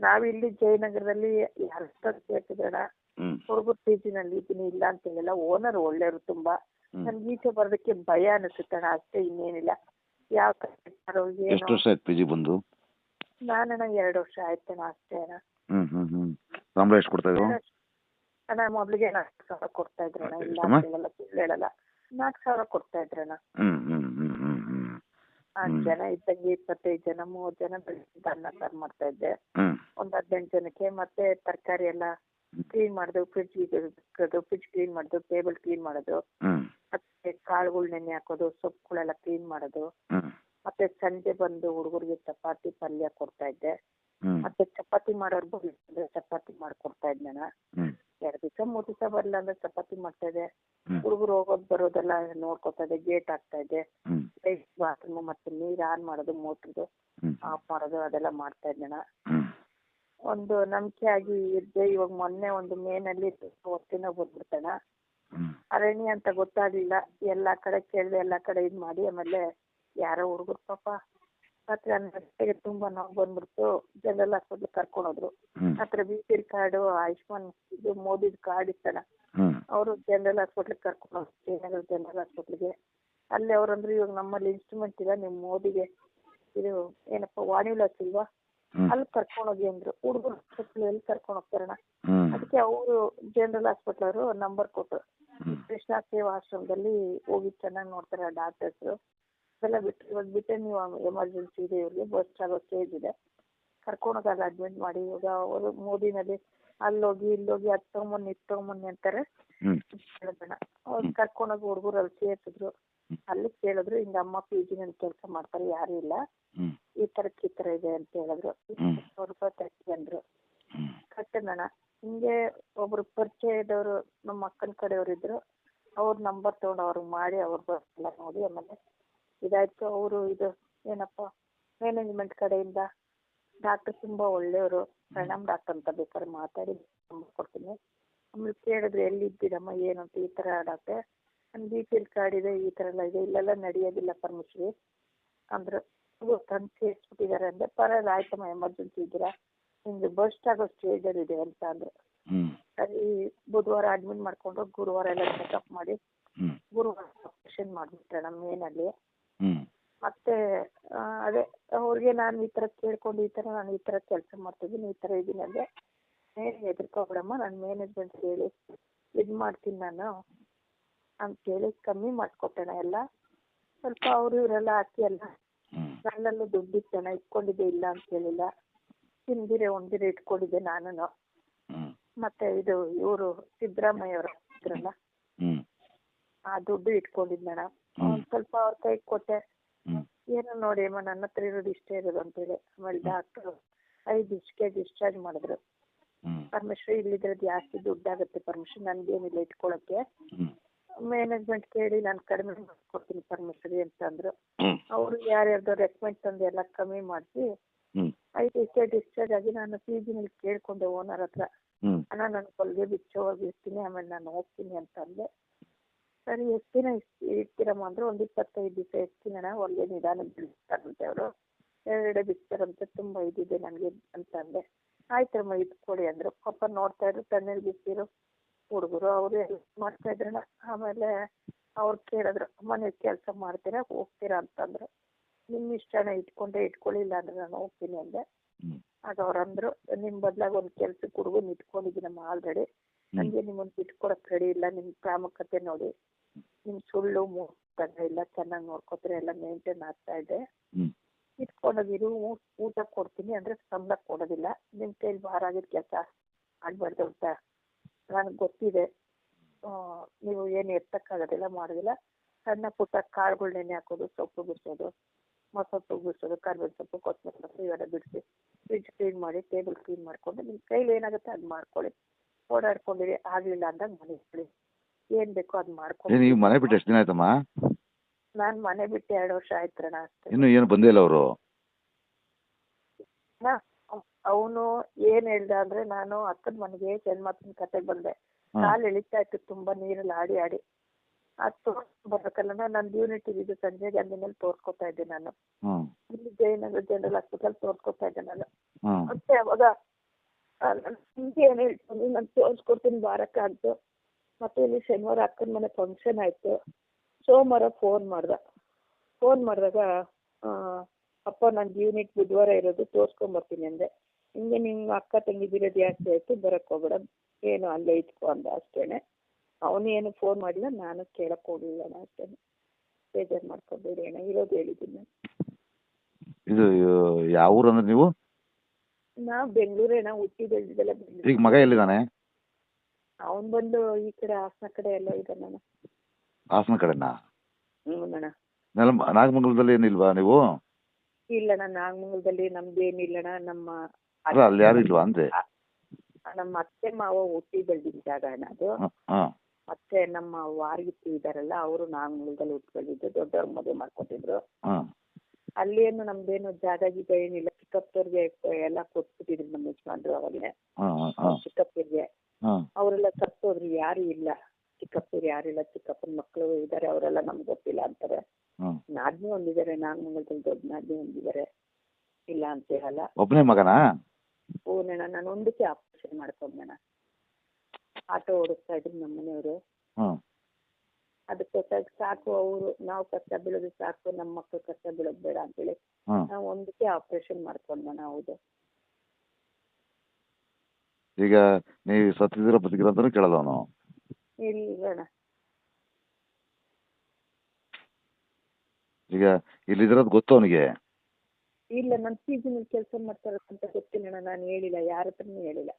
ನಾವಿಲ್ಲಿ ಜಯನಗರದಲ್ಲಿ ಯಾರ ಕೇಳ್ತಿದ್ರಣ್ಣ ಹ್ಞೂ ಹುಡುಗರು ಪಿ ಜಿನಲ್ಲಿ ಇದ್ದೀನಿ ಇಲ್ಲ ಅಂತ ಹೇಳಿಲ್ಲ ಓನರ್ ಒಳ್ಳೆಯವರು ತುಂಬಾ. ನನ್ಗೆ ಈಚೆ ಬರೋದಕ್ಕೆ ಭಯ ಅನಿಸುತ್ತಣ್ಣ ಅಷ್ಟೇ ಇನ್ನೇನಿಲ್ಲ. ಯಾವ ಎಷ್ಟು ಏನು? ವರ್ಷ ಆಯ್ತು ಪಿ ಜಿ ಬಂದು? ನಾನಣ್ಣ ಎರಡು ವರ್ಷ ಆಯ್ತು ಅಷ್ಟೇ ಅಣ್ಣ ಹ್ಮ್ ಹ್ಮ್ ಸಂಬಳ ಎಷ್ಟು ಕೊಡ್ತಾ ಇದ್ರು? ಅಣ್ಣ ಮೊದಲಿಗೆ ನಾಲ್ಕು ಸಾವಿರ ಕೊಡ್ತಾ ಇದ್ರಣ್ಣ ಇಲ್ಲ ಎಷ್ಟಮ್ಮ? ಸುಳ್ಳು ಹೇಳಲ್ಲ. ನಾಲ್ಕು ಸಾವಿರ ಕೊಡ್ತಾ ಇದ್ರಣ್ಣ ಹ್ಮ್. ಜನ ಇದ್ದಂಗೆ ಇಪ್ಪತ್ತೈದು ಜನ ಮೂವತ್ತು ಜನ ಬೆಳಿಗ್ಗೆ ಅನ್ನ ಸಾರು ಮಾಡ್ತಾ ಇದ್ದೆ. ಒಂದ್ ಒಂದು ಹದಿನೆಂಟು ಜನಕ್ಕೆ ಮತ್ತೆ ತರಕಾರಿ ಎಲ್ಲ ಕ್ಲೀನ್ ಮಾಡೋದು ಫ್ರಿಡ್ಜ್ ಫ್ರಿಡ್ಜ್ ಕ್ಲೀನ್ ಮಾಡೋದು ಟೇಬಲ್ ಕ್ಲೀನ್ ಮಾಡೋದು. ಮತ್ತೆ ಕಾಳುಗಳು ನೆನೆ ಹಾಕೋದು ಸೊಪ್ಪುಗಳೆಲ್ಲ ಕ್ಲೀನ್ ಮಾಡೋದು. ಮತ್ತೆ ಸಂಜೆ ಬಂದು ಹುಡುಗರಿಗೆ ಚಪಾತಿ ಪಲ್ಯ ಕೊಡ್ತಾ ಇದ್ದೆ. ಮತ್ತೆ ಚಪಾತಿ ಮಾಡೋರು ಬಂದ್ರೆ ಚಪಾತಿ ಮಾಡ್ಕೊಡ್ತಾ ಇದ್ದೆ ಎರಡ್ ಎರಡು ದಿವಸ ಮೂರು ದಿವಸ ಬರಲ್ಲ ಅಂದ್ರೆ ಚಪಾತಿ ಮಾಡ್ತಾ ಇದ್ದೆ. ಹುಡುಗರು ಹೋಗೋದು ಬರೋದೆಲ್ಲ ನೋಡ್ಕೊತಾ ಇದ್ದೆ ಗೇಟ್ ಹಾಕ್ತಾ ಇದ್ದೆ. ಬಾತ್ರೂಮ್ ಮತ್ತೆ ನೀರ್ ಆನ್ ಮಾಡೋದು ಮೋಟ್ರದು ಆಫ್ ಮಾಡೋದು ಅದೆಲ್ಲ ಮಾಡ್ತಾ ಇದ್ದೆ ಒಂದು ನಂಬಿಕೆ ಆಗಿ ಇದ್ದೆ. ಇವಾಗ ಮೊನ್ನೆ ಒಂದು ಮೇನಲ್ಲಿ ಹೊತ್ತಿನ ಬಂದ್ಬಿಡ್ತಾನ ಅರಣ್ಯ ಅಂತ ಗೊತ್ತಾಗ್ಲಿಲ್ಲ. ಎಲ್ಲಾ ಕಡೆ ಕೇಳಿದೆ ಎಲ್ಲಾ ಕಡೆ ಇದ್ ಮಾಡಿ ಆಮೇಲೆ ಯಾರೋ ಹುಡುಗರು ಪಾಪ ರಾತ್ರಿ ಹನ್ನೆರಡು ಗಂಟೆಗೆ ತುಂಬಾ ನೋವು ಬಂದ್ಬಿಡ್ತು. ಜನರಲ್ ಹಾಸ್ಪಿಟ್ಲ್ ಕರ್ಕೊಂಡು ಹೋದ್ರು. ಹತ್ರ B P L card Ayushman ಇದು ಮೋದಿದ್ ಕಾರ್ಡ್ ಇತ್ತಲ್ಲ. ಅವರು ಜನರಲ್ ಹಾಸ್ಪಿಟ್ಲ್ ಕರ್ಕೊಂಡು ಹೋದ್ರು. ಶ್ರೀನಗರ ಜನರಲ್ ಹಾಸ್ಪಿಟ್ಲಿಗೆ ಅಲ್ಲಿ ಅವ್ರಂದ್ರು ಇವಾಗ ನಮ್ಮಲ್ಲಿ ಇನ್ಸ್ಟ್ರೂಮೆಂಟ್ ಇಲ್ಲ. ನಿಮ್ ಮೋದಿಗೆ ಇದು ಏನಪ್ಪ ವಾಣಿವಿಲಾಸ್ ಇಲ್ವಾ ಅಲ್ಲಿ ಕರ್ಕೊಂಡು ಹೋಗಿ ಅಂದ್ರು. ಹುಡುಗರು ಹಾಸ್ಪಿಟ್ಲ್ ಎಲ್ಲಿ ಕರ್ಕೊಂಡು ಹೋಗ್ತಾರಣ್ಣ ಅದಕ್ಕೆ ಅವರು ಜನರಲ್ ಹಾಸ್ಪಿಟ್ಲ್ ಅವರು ನಂಬರ್ ಕೊಟ್ಟರು ಕೃಷ್ಣ ಸೇವಾ ಆಶ್ರಮದಲ್ಲಿ ಹೋಗಿ ಚೆನ್ನಾಗಿ ನೋಡ್ತಾರೆ ಡಾಕ್ಟರ್ಸ್ ಅದೆಲ್ಲ ಬಿಟ್ಟು ಇವಾಗ ಬಿಟ್ಟರೆ ನೀವು ಎಮರ್ಜೆನ್ಸಿ ಇದೆ ಇವ್ರಿಗೆ ಬಸ್ ಆಗೋ ಸ್ಟೇಜ್ ಇದೆ. ಕರ್ಕೊಂಡೋಗಿ ಅಡ್ಮಿಟ್ ಮಾಡಿ ಇವಾಗ ಅವರು ಮೋದಿನಲ್ಲಿ ಅಲ್ಲೋಗಿ ಇಲ್ಲೋಗಿ ಅದು ತಗೊಂಬನ್ನಿ ಇದು ತಗೊಂಬನ್ನಿ ಅಂತಾರೆ. ಹೇಳಿದಣ್ಣ ಅವ್ರು ಕರ್ಕೊಂಡೋಗಿ ಹುಡುಗರು ಅಲ್ಲಿ ಸೇರ್ಸಿದ್ರು. ಅಲ್ಲಿ ಕೇಳಿದ್ರು ಹಿಂಗ ಅಮ್ಮ ಪಿ ಜಿನಲ್ಲಿ ಕೆಲಸ ಮಾಡ್ತಾರೆ ಯಾರು ಇಲ್ಲ. ಈ ಥರಕ್ಕೆ ಈ ಥರ ಇದೆ ಅಂತ ಹೇಳಿದ್ರು. ಸ್ವಲ್ಪ ಕಟ್ಟಿ ಅಂದ್ರು. ಕಟ್ಟೋಣ ಹಿಂಗೆ ಒಬ್ರು ಪರಿಚಯದವರು ನಮ್ಮ ಅಕ್ಕನ ಕಡೆಯವ್ರು ಇದ್ರು, ಅವ್ರ ನಂಬರ್ ತಗೊಂಡು ಅವ್ರಿಗೆ ಮಾಡಿ ಅವ್ರು ಎಲ್ಲ ನೋಡಿ ಆಮೇಲೆ ಇದಾಯ್ತು. ಅವರು ಇದು ಏನಪ್ಪ ಮ್ಯಾನೇಜ್ಮೆಂಟ್ ಕಡೆಯಿಂದ ಡಾಕ್ಟರ್ ತುಂಬಾ ಒಳ್ಳೆಯವರು, ಪ್ರಣಾಮ್ ಡಾಕ್ಟರ್ ಅಂತ ಬೇಕಾದ್ರೆ ಮಾತಾಡಿ ನಂಬರ್ ಕೊಡ್ತೀನಿ. ಆಮೇಲೆ ಕೇಳಿದ್ರು ಎಲ್ಲಿದ್ದೀರಮ್ಮ, ಏನು ಅಂತ ಈ ಥರ ಡಾಕ್ಟರ್ ನನ್ನ ಬಿ ಪಿ ಎಲ್ ಕಾರ್ಡ್ ಇದೆ, ಈ ಥರ ಎಲ್ಲ ಇದೆ, ಇಲ್ಲೆಲ್ಲ ನಡೆಯೋದಿಲ್ಲ ಪರಮೇಶ್ವರಿ. ಅಂದ್ರು ತಂದು ಸೇರಿಸ್ಬಿಟ್ಟಿದ್ದಾರೆ ಅಂದೆ, ಪರವಾಗಿಲ್ಲ, ಆಯ್ತಮ್ಮ ಎಮರ್ಜೆನ್ಸಿ ಇದ್ದೀರಾ? ನಿಮ್ಗೆ ಬಸ್ಟ್ ಆಗೋ ಸ್ಟೇಜಲ್ಲಿ ಇದೆ ಅಂತ ಅಂದ್ರೆ ಸರಿ ಬುಧವಾರ ಅಡ್ಮಿಟ್ ಮಾಡ್ಕೊಂಡು ಗುರುವಾರ ಎಲ್ಲ ಚೆಕಪ್ ಮಾಡಿ ಗುರುವಾರ ಆಪರೇಷನ್ ಮಾಡಿಬಿಟ್ರೆ ನಮ್ಮ ಮೇನಲ್ಲಿ ಹ್ಮ್. ಮತ್ತೆ ಅದೇ ಅವ್ರಿಗೆ ನಾನು ಈ ಥರ ಕೇಳ್ಕೊಂಡು ಈ ಥರ ನಾನು ಈ ಥರ ಕೆಲಸ ಮಾಡ್ತಿದ್ದೀನಿ ಈ ಥರ ಇದ್ದೀನಿ ಅಂದ್ರೆ ಏನು ಹೆದರ್ಕೋಬೇಡಮ್ಮ ನಾನು ಮ್ಯಾನೇಜ್ಮೆಂಟ್ ಹೇಳಿ ಇದು ಮಾಡ್ತೀನಿ ನಾನು ಅಂತೇಳಿ ಕಮ್ಮಿ ಮಾಡಿಕೊಟ್ಟಣ ಎಲ್ಲ. ಸ್ವಲ್ಪ ಅವರು ಇವರೆಲ್ಲ ಹಾಕಿ ಎಲ್ಲ ಹ್ಮ್. ನನ್ನಲ್ಲೂ ದುಡ್ಡು ಇಟ್ಕೊಂಡಿದ್ದೆ ಇಲ್ಲ ಅಂತ ಹೇಳಿಲ್ಲ. ತಿಂದಿರೆ ಉಂಡಿರೆ ಇಟ್ಕೊಂಡಿದ್ದೆ ನಾನು ಮತ್ತೆ ಇದು ಇವರು ಸಿದ್ದರಾಮಯ್ಯ ಅವರು ಇದ್ರಲ್ಲ ಆ ದುಡ್ಡು ಇಟ್ಕೊಂಡಿದ್ ಮೇಡಮ್ ಒಂದ್ ಸ್ವಲ್ಪ ಅವ್ರ ಕೈ ಕೊಟ್ಟೆ. ಏನೋ ನೋಡಿ ಅಮ್ಮ ನನ್ನ ಹತ್ರ ಇರೋದು ಇಷ್ಟೇ ಇರೋದು ಅಂತೇಳಿ. ಆಮೇಲೆ ಡಾಕ್ಟರ್ ಐದು ಇಷ್ಟೇ ಡಿಸ್ಚಾರ್ಜ್ ಮಾಡಿದ್ರು. ಪರಮೇಶ್ವರಿ ಇಲ್ಲಿದ್ರೆ ಜಾಸ್ತಿ ದುಡ್ಡಾಗುತ್ತೆ ಪರಮೇಶ್ವರಿ ನನ್ಗೇನಿಲ್ಲ ಇಟ್ಕೊಳಕ್ಕೆ. ಮ್ಯಾನೇಜ್ಮೆಂಟ್ ಕೇಳಿ ನಾನು ಕಡಿಮೆ ಮಾಡ್ಕೊಡ್ತೀನಿ ಪರಮೇಶ್ವರಿ ಅಂತಂದ್ರು. ಅವರು ಯಾರ್ಯಾರ್ದೋ ರೆಕಮೆಂಡ್ ತಂದು ಎಲ್ಲ ಕಮ್ಮಿ ಮಾಡಿಸಿ ಹ್ಮ್ ಇಷ್ಟೇ ಡಿಸ್ಚಾರ್ಜ್ ಆಗಿ ನಾನು ಪಿ ಜಿನಲ್ಲಿ ಕೇಳ್ಕೊಂಡೆ ಓನರ್ ಹತ್ರ. ಅಣ್ಣ ನಾನು ಕೊಲ್ಗೆ ಬಿಚ್ಚೋ ಹೋಗಿರ್ತೀನಿ ಆಮೇಲೆ ನಾನು ಹೋಗ್ತೀನಿ ಅಂತ ಅಂದೆ ಸರಿ ಎಷ್ಟು ದಿನ ಇರ್ತೀರಮ್ಮ ಅಂದ್ರೆ ಒಂದು ಇಪ್ಪತ್ತೈದು ದಿವಸ ಇರ್ತೀನಿ ಅಣ್ಣ ಒಳ್ಳೆ ನಿಧಾನ ಬಿಡ್ತಾರಂತೆ ಅವರು. ಎರಡೆ ಬಿಡ್ತಾರಂತೆ ತುಂಬ ಇದಿದೆ ನನಗೆ ಅಂತ ಅಂದೆ ಆಯ್ತಮ್ಮ ಇದು ಕೊಡಿ ಅಂದ್ರು. ಪಾಪ ನೋಡ್ತಾ ಇದ್ರು ತಣ್ಣೀರು ಬಿಸಿರು. ಹುಡುಗರು ಅವ್ರು ಎಲ್ಲ ಮಾಡ್ತಾ ಇದ್ರಣ್ಣ ಆಮೇಲೆ ಅವ್ರು ಕೇಳಿದ್ರು ನೀವು ಕೆಲಸ ಮಾಡ್ತೀರಾ ಹೋಗ್ತೀರಾ ಅಂತಂದ್ರು. ನಿಮ್ಮ ಇಷ್ಟನ ಇಟ್ಕೊಂಡೆ ಇಟ್ಕೊಳ್ಳಿಲ್ಲ ಅಂದ್ರೆ ನಾನು ಹೋಗ್ತೀನಿ ಅಂದೆ. ಆಗ ಅವ್ರು ಅಂದ್ರು ನಿಮ್ಮ ಬದಲಾಗಿ ಒಂದು ಕೆಲ್ಸಕ್ಕೆ ಹುಡುಗನ್ ಇಟ್ಕೊಂಡಿದ್ದೀನಮ್ಮ ಆಲ್ರೆಡಿ ನನಗೆ ನಿಮ್ಮನ್ನು ಇಟ್ಕೊಳಕ್ಕೆ ರೆಡಿ ಇಲ್ಲ ನಿಮ್ಮ ಪ್ರಾಮುಖ್ಯತೆ ನೋಡಿ. ನಿಮ್ಮ ಸುಳ್ಳು ಮೂರ್ತ ಇಲ್ಲ ಚೆನ್ನಾಗಿ ನೋಡ್ಕೊತಾರೆ ಎಲ್ಲ ಮೇಂಟೈನ್ ಆಗ್ತಾ ಇದೆ. ಇಟ್ಕೊಂಡಿರು ಊಟ ಕೊಡ್ತೀನಿ ಅಂದ್ರೆ ಸಂಬಳ ಕೊಡೋದಿಲ್ಲ. ನಿಮ್ಮ ಕೈಲಿ ಭಾರ ಆಗಿದ್ ಕೆಲಸ ಆಗ್ಬಾರ್ದು ಅಂತ ನನಗೆ ಗೊತ್ತಿದೆ. ನೀವು ಏನು ಎತ್ತಕ್ಕಾಗೋದಿಲ್ಲ ಮಾಡೋದಿಲ್ಲ. ಸಣ್ಣ ಪುಟ್ಟ ಕಾಳುಗಳು ನೆನೆ ಹಾಕೋದು ಸೊಪ್ಪು ಬಿಡಿಸೋದು ಮೊಸೊಪ್ಪು ಬಿಡಿಸೋದು ಕರ್ಬೇವಿನ ಸೊಪ್ಪು ಕೊತ್ತಂಬರಿ ಸೊಪ್ಪು ಇವೆಲ್ಲ ಬಿಡಿಸಿ ಫ್ರಿಜ್ ಕ್ಲೀನ್ ಮಾಡಿ ಟೇಬಲ್ ಕ್ಲೀನ್ ಮಾಡ್ಕೊಂಡು ನಿಮ್ಮ ಕೈಲಿ ಏನಾಗುತ್ತೆ ಅದು ಮಾಡ್ಕೊಳ್ಳಿ. ಓಡಾಡ್ಕೊಂಡಿರಿ ಆಗಲಿಲ್ಲ ಅಂದಾಗ ಮನೆ ಬಿಡಿ. ಏನು ಬೇಕೋ ಅದು ಮಾಡ್ಕೊಳ್ಳಿ ಮಾಡ್ಕೊಂಡು ನೀವು ಮನೆ ಬಿಟ್ಟು ಎಷ್ಟು ದಿನ ಆಯ್ತಮ್ಮ? ನಾನು ಮನೆ ಬಿಟ್ಟು ಎರಡು ವರ್ಷ ಆಯ್ತಣ್ಣ ಅಷ್ಟೇ. ಇನ್ನು ಏನು ಬಂದೇ ಇಲ್ಲ ಅವರು? ಅವನು ಏನ್ ಹೇಳ್ದ ಅಂದ್ರೆ ನಾನು ಅಕ್ಕನ ಮನೆಗೆ ಜನ್ಮಕ್ಕನ ಕತೆ ಬಂದೆ. ಕಾಲು ಎಳಿತಾ ಇತ್ತು ತುಂಬಾ ನೀರಲ್ಲಿ ಆಡಿ ಆಡಿ. ಅದು ತೋರ್ಸ್ಕೊಂಡ್ ಬರ್ಬೇಕಲ್ಲ ನಂದು ಯೂನಿಟ್ ಇದು ಸಂಜೆ ಮೇಲೆ ತೋರ್ಸ್ಕೊತಾ ಇದ್ದೆ ನಾನು. ಹ್ಮ್. ಇಲ್ಲಿ ಜಯನಗರ ಜನರಲ್ ಹಾಸ್ಪಿಟಲ್ ತೋರ್ಸ್ಕೊತಾ ಇದ್ದೆ ನಾನು. ಹ್ಮ್. ಮತ್ತೆ ಅವಾಗ ನಿಮ್ಗೆ ಏನ್ ಹೇಳ್ತೀನಿ ನಾನು ತೋರ್ಸ್ಕೊಡ್ತೀನಿ ಬಾರಕ್ಕಾಗ್ದು ಮತ್ತೆ ಇಲ್ಲಿ ಶನಿವಾರ ಅಕ್ಕನ ಮನೆ ಫಂಕ್ಷನ್ ಆಯ್ತು. ಸೋಮವಾರ ಫೋನ್ ಮಾಡ್ದ. ಫೋನ್ ಮಾಡಿದಾಗ ಅಪ್ಪ ನಂದು ಯೂನಿಟ್ ಬುಧವಾರ ಇರೋದು ತೋರ್ಸ್ಕೊಂಬರ್ತೀನಿ ಅಂದೆ. ಹಿಂಗೆ ನಿಮ್ಮ ಅಕ್ಕ ತಂಗಿದಿರೋದು ಜಾಸ್ತಿ ಆಯ್ತು ಬರಕ್ ಹೋಗ್ಬೇಡ. ಏನು ಅಲ್ಲೇ ಇಟ್ಕೊ ಅಂದ ಅಷ್ಟೇನೆ. ಅವನು ಏನು ಫೋನ್ ಮಾಡಿಲ್ಲ ನಾನು ಕೇಳಕ್ ಹೋಗ್ಲಿಲ್ಲ ಅಣ್ಣ ಅಷ್ಟೇನೆ ಬೇಜಾರು ಮಾಡ್ಕೊಬೇಡಿ ಅಣ್ಣ ಇರೋದು ಹೇಳಿದ್ದೀನಿ ನಾನು. ಇದು ಯಾವ ಊರು ಅಂದ್ರೆ ನೀವು? ನಾ ಬೆಂಗಳೂರೇನ ಹುಟ್ಟಿ ಬೆಳೆದಿದ್ದೆಲ್ಲ ಈಗ ಮಗ ಎಲ್ಲಿದ್ದಾನೆ? ಅವನು ಬಂದು ಈ ಕಡೆ ಹಾಸನ ಕಡೆ ಎಲ್ಲ ಇದ್ದಾನಣ್ಣ ಹಾಸನ ಕಡೆನಾ? ಹ್ಞೂ ಅಣ್ಣ. ನೆಲ ನಾಗಮಂಗಲದಲ್ಲಿ ಏನಿಲ್ವಾ ನೀವು? ಇಲ್ಲಣ್ಣ ನಾಗಮಂಗಲದಲ್ಲಿ ನಮ್ದು ಏನಿಲ್ಲಣ್ಣ ನಮ್ಮ ಅಲ್ಲ ಅಲ್ಲಿ ಯಾರು ಇಲ್ವಾ ಅಂದ್ರೆ ನಮ್ಮ ಅತ್ತೆ ಮಾವ ಹುಟ್ಟಿ ಬೆಳೆದಿದ್ದ ಜಾಗ ಅಣ್ಣ ಅದು. ಹಾಂ ಹಾಂ. ಮತ್ತೆ ನಮ್ಮ ವಾರಗಿತ್ತಿ ಇದಾರಲ್ಲ ಅವರು ನಾಗಮೂಲದಲ್ಲಿ ಉಟ್ಕೊಂಡಿದ್ದು ದೊಡ್ಡವ್ರ ಮದುವೆ ಮಾಡ್ಕೊಟ್ಟಿದ್ರು. ಅಲ್ಲಿ ಏನು ನಮ್ದೇನು ಜಾಗ ಗೀಗ ಏನಿಲ್ಲ. ಚಿಕ್ಕಪ್ಪವ್ರಿಗೆ ಎಲ್ಲ ಕೊಟ್ಬಿಟ್ಟಿದ್ರು ನಮ್ಮ ಯಜಮಾನ್ರು ಅವಾಗಲೇ. ಚಿಕ್ಕಪ್ಪರಿಗೆ. ಅವರೆಲ್ಲ ಸತ್ತೋದ್ರು ಯಾರು ಇಲ್ಲ. ಚಿಕ್ಕಪ್ಪರು ಇಲ್ಲ ಚಿಕ್ಕಪ್ಪನ ಮಕ್ಕಳು ಇದ್ದಾರೆ ಅವರೆಲ್ಲ ನಮ್ಗೆ ಗೊತ್ತಿಲ್ಲ ಅಂತಾರೆ. ನಾದ್ನಿ ಒಂದಿದ್ದಾರೆ ನಾಗಮಂಗಲದಲ್ಲಿ ದೊಡ್ಡ ನಾದ್ನಿ ಒಂದಿದ್ದಾರೆ. ಇಲ್ಲ ಅಂತ ಹೇಳಲ್ಲ. ಒಬ್ಬನೇ ಮಗನಾ? ಓ ನಾನು ಒಂದಕ್ಕೆ ಆಪರೇಷನ್ ಮಾಡ್ಕೊಂಡಣ್ಣ ಆಟೋ ಓಡಿಸ್ತಾ ಇದ್ರು ನಮ್ಮ ಮನೆಯವರು. ಹಾಂ ಅದಕ್ಕೋಸ್ಕರ ಸಾಕು ಅವರು ನಾವು ಕಷ್ಟ ಬೀಳೋದು ಸಾಕು ನಮ್ಮ ಮಕ್ಕಳು ಕಷ್ಟ ಬೀಳೋದು ಬೇಡ ಅಂತೇಳಿ ಹಾಂ ನಾವು ಒಂದಕ್ಕೆ ಆಪರೇಷನ್ ಮಾಡ್ಕೊಂಡಣ್ಣ ಹೌದು. ಈಗ ನೀವು ಸತ್ತಿದ್ದೀರ ಬದುಕಿರ ಅಂತಾನು ಕೇಳಲ್ಲ ಅವನು. ಈಗ ಇಲ್ಲಿದಿರೋದು ಗೊತ್ತು ಅವನಿಗೆ. ಇಲ್ಲ ನನ್ನ ಪಿ ಜಿನಲ್ಲಿ ಕೆಲಸ ಮಾಡ್ತಾರೆ ಅಂತ ಗೊತ್ತಿಲ್ಲಣ್ಣ ನಾನು ಹೇಳಿಲ್ಲ ಯಾರ ಹತ್ರನೂ ಹೇಳಿಲ್ಲ.